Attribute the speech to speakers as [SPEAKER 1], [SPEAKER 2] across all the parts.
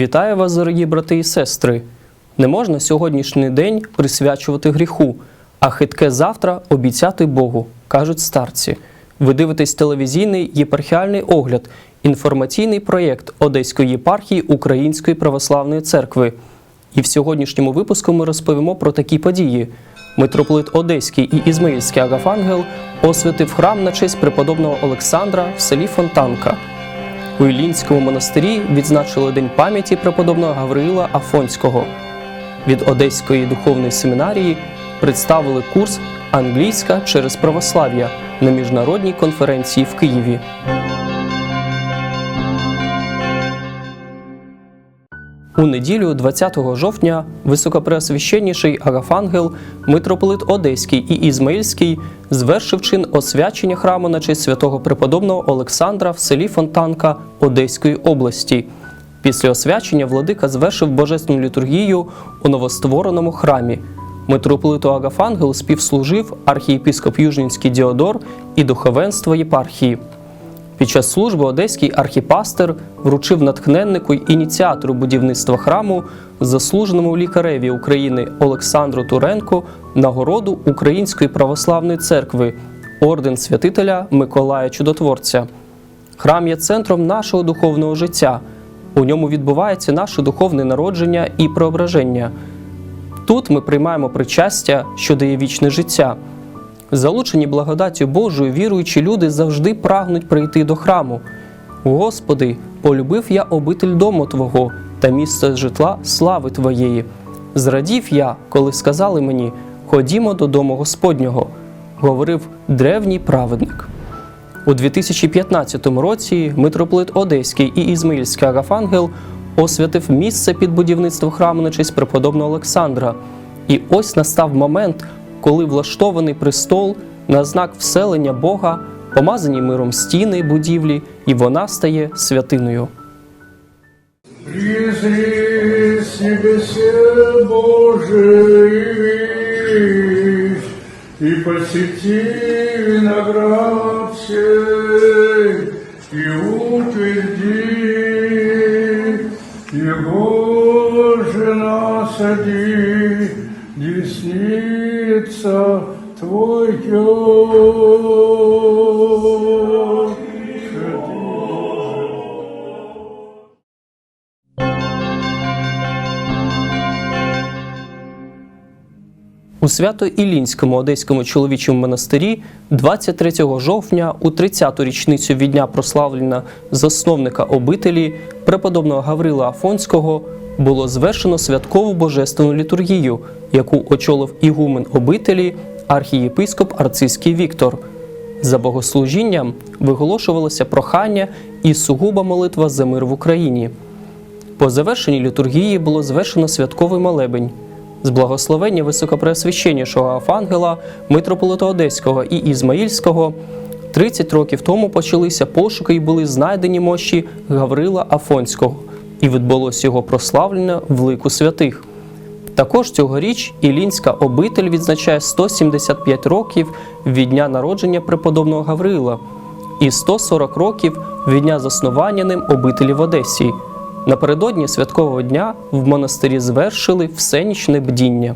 [SPEAKER 1] Вітаю вас, дорогі брати і сестри. Не можна сьогоднішній день присвячувати гріху, а хитке завтра обіцяти Богу, кажуть старці. Ви дивитесь телевізійний єпархіальний огляд, інформаційний проєкт Одеської єпархії Української православної церкви. І в сьогоднішньому випуску ми розповімо про такі події. Митрополит Одеський і Ізмаїльський Агафангел освятив храм на честь преподобного Олександра в селі Фонтанка. У Ілінському монастирі відзначили День пам'яті преподобного Гавриїла Афонського. Від Одеської духовної семінарії представили курс Англійська через православ'я на міжнародній конференції в Києві. У неділю, 20 жовтня, високопреосвященніший Агафангел, митрополит Одеський і Ізмаїльський звершив чин освячення храму на честь святого преподобного Олександра в селі Фонтанка Одеської області. Після освячення владика звершив божественну літургію у новоствореному храмі. Митрополиту Агафангел співслужив архієпископ Южнінський Діодор і духовенство єпархії. Під час служби одеський архіпастер вручив натхненнику й ініціатору будівництва храму, заслуженому лікареві України Олександру Туренку, нагороду Української православної церкви, орден святителя Миколая Чудотворця. Храм є центром нашого духовного життя. У ньому відбувається наше духовне народження і преображення. Тут ми приймаємо причастя, що дає вічне життя. Залучені благодаттю Божою, віруючі люди завжди прагнуть прийти до храму. Господи, полюбив я обитель дому Твого та місце житла слави Твоєї. Зрадів я, коли сказали мені: Ходімо додому Господнього, говорив древній праведник. У 2015 році митрополит Одеський і Ізмаїльський Агафангел освятив місце під будівництво храму на честь преподобного Олександра. І ось настав момент, коли влаштований престол на знак вселення Бога, помазані миром стіни будівлі, і вона стає святиною.
[SPEAKER 2] Призри вещь, и посети виноград сей,
[SPEAKER 1] У Свято-Іллінському Одеському чоловічому монастирі 23 жовтня у 30-ту річницю від дня прославлення засновника обителі преподобного Гаврила Афонського було звершено святкову божественну літургію, яку очолив ігумен обителі архієпископ Арцизький Віктор. За богослужінням виголошувалося прохання і сугуба молитва за мир в Україні. По завершенні літургії було звершено святковий молебень. З благословення високопреосвященнішого Афангела, митрополита Одеського і Ізмаїльського 30 років тому почалися пошуки і були знайдені мощі Гаврила Афонського, і відбулося його прославлення в лику святих. Також цьогоріч Ілінська обитель відзначає 175 років від дня народження преподобного Гаврила і 140 років від дня заснування ним обителі в Одесі. Напередодні святкового дня в монастирі звершили всенічне бдіння.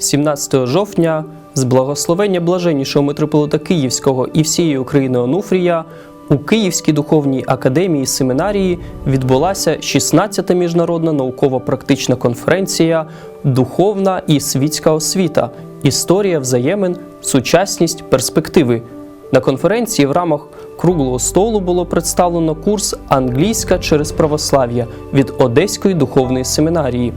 [SPEAKER 1] 17 жовтня з благословення блаженнішого митрополита Київського і всієї України Онуфрія у Київській духовній академії семінарії відбулася 16-та міжнародна науково-практична конференція Духовна і світська освіта. Історія взаємин, сучасність, перспективи. На конференції в рамках круглого столу було представлено курс Англійська через православ'я від Одеської духовної семінарії.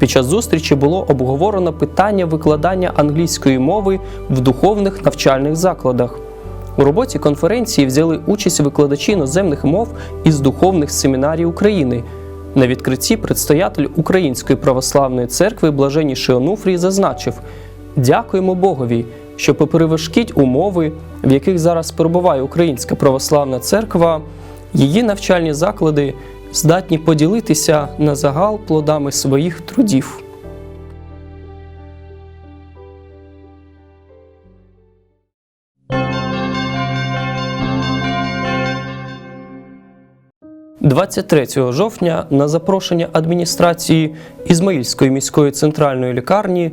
[SPEAKER 1] Під час зустрічі було обговорено питання викладання англійської мови в духовних навчальних закладах. У роботі конференції взяли участь викладачі іноземних мов із духовних семінарій України. На відкритті предстоятель Української православної церкви Блаженніший Онуфрій зазначив: Дякуємо Богові, що попри важкіть умови, в яких зараз перебуває Українська православна церква, її навчальні заклади здатні поділитися на загал плодами своїх трудів. – 23 жовтня на запрошення адміністрації Ізмаїльської міської центральної лікарні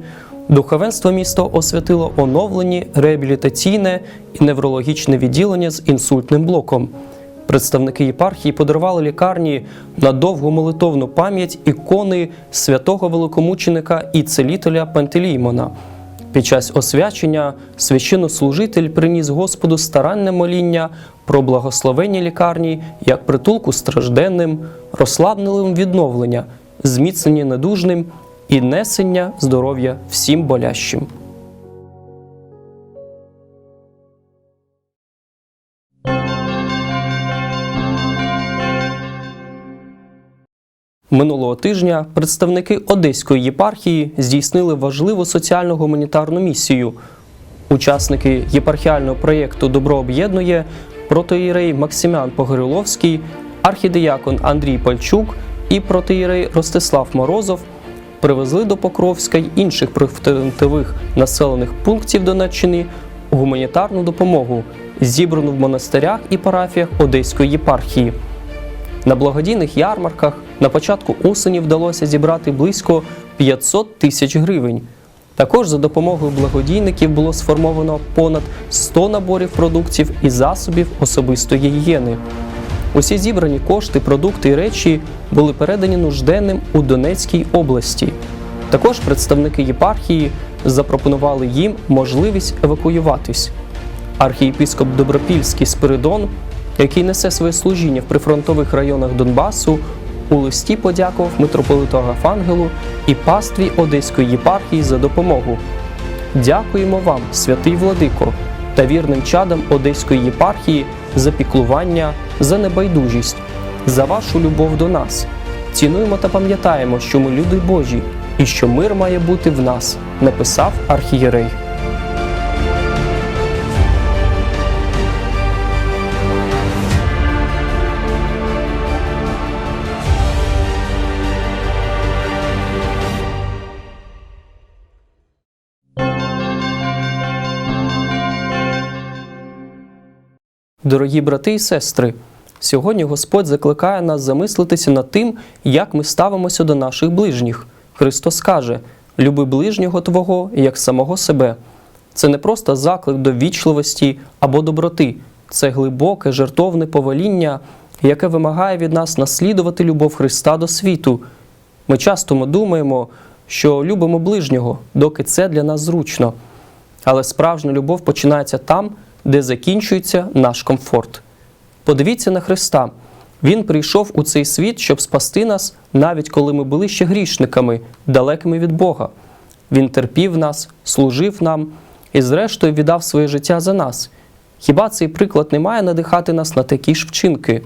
[SPEAKER 1] духовенство міста освятило оновлені реабілітаційне і неврологічне відділення з інсультним блоком. Представники єпархії подарували лікарні на довгу молитовну пам'ять ікони святого великомученика і целітеля Пантелеймона. Під час освячення священнослужитель приніс Господу старанне моління про благословення лікарні як притулку стражденним, розслабленим відновлення, зміцнення недужним і несення здоров'я всім болящим. Минулого тижня представники Одеської єпархії здійснили важливу соціально-гуманітарну місію. Учасники єпархіального проєкту Добро об'єднує протоїрей Максимян Погоріловський, архідіякон Андрій Пальчук і протоїрей Ростислав Морозов привезли до Покровська й інших прифронтових населених пунктів Донеччини гуманітарну допомогу, зібрану в монастирях і парафіях Одеської єпархії. На благодійних ярмарках на початку осені вдалося зібрати близько 500 тисяч гривень. Також за допомогою благодійників було сформовано понад 100 наборів продуктів і засобів особистої гігієни. Усі зібрані кошти, продукти і речі були передані нужденним у Донецькій області. Також представники єпархії запропонували їм можливість евакуюватись. Архієпископ Добропільський Спиридон, який несе своє служіння в прифронтових районах Донбасу, у листі подякував митрополиту Агафангелу і пастві Одеської єпархії за допомогу. Дякуємо вам, святий владико, та вірним чадам Одеської єпархії за піклування, за небайдужість, за вашу любов до нас. Цінуємо та пам'ятаємо, що ми люди Божі і що мир має бути в нас, написав архієрей. Дорогі брати і сестри, сьогодні Господь закликає нас замислитися над тим, як ми ставимося до наших ближніх. Христос каже: люби ближнього Твого як самого себе. Це не просто заклик до вічливості або доброти, це глибоке, жертовне повеління, яке вимагає від нас наслідувати любов Христа до світу. Ми часто думаємо, що любимо ближнього, доки це для нас зручно. Але справжня любов починається там, де закінчується наш комфорт. Подивіться на Христа. Він прийшов у цей світ, щоб спасти нас, навіть коли ми були ще грішниками, далекими від Бога. Він терпів нас, служив нам і, зрештою, віддав своє життя за нас. Хіба цей приклад не має надихати нас на такі ж вчинки?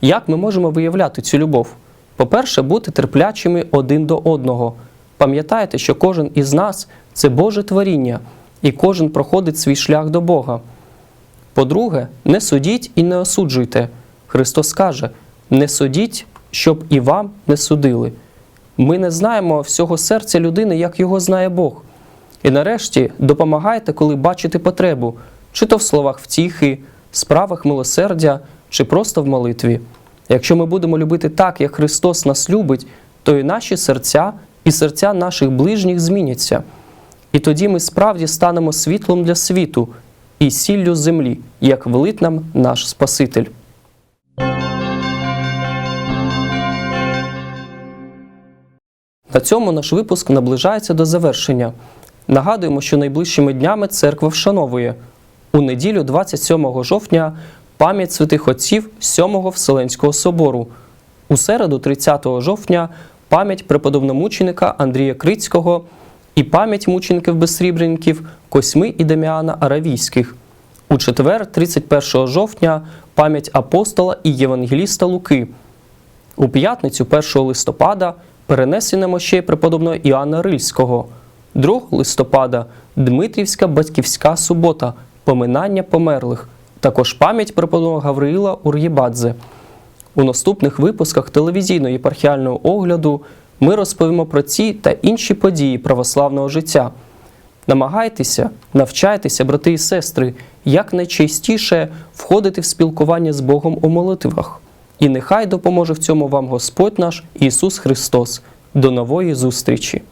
[SPEAKER 1] Як ми можемо виявляти цю любов? По-перше, бути терплячими один до одного. Пам'ятайте, що кожен із нас це Боже творіння, і кожен проходить свій шлях до Бога. По-друге, не судіть і не осуджуйте. Христос каже: не судіть, щоб і вам не судили. Ми не знаємо всього серця людини, як його знає Бог. І нарешті допомагайте, коли бачите потребу, чи то в словах втіхи, справах милосердя, чи просто в молитві. Якщо ми будемо любити так, як Христос нас любить, то і наші серця, і серця наших ближніх зміняться. І тоді ми справді станемо світлом для світу і сіллю землі, як велить нам наш Спаситель. На цьому наш випуск наближається до завершення. Нагадуємо, що найближчими днями церква вшановує у неділю 27 жовтня пам'ять святих отців 7-го Вселенського собору. У середу, 30 жовтня, пам'ять преподобномученика Андрія Крицького і пам'ять мучеників безсрібреників Косьми і Деміана Аравійських. У четвер, 31 жовтня, пам'ять апостола і євангеліста Луки. У п'ятницю 1 листопада перенесення мощей преподобного Іоанна Рильського. 2 листопада Дмитрівська батьківська субота, поминання померлих. Також пам'ять преподобного Гавриїла Ур'єбадзе. У наступних випусках телевізійного єпархіального огляду ми розповімо про ці та інші події православного життя. Намагайтеся, навчайтеся, брати і сестри, як найчастіше входити в спілкування з Богом у молитвах. І нехай допоможе в цьому вам Господь наш Ісус Христос. До нової зустрічі!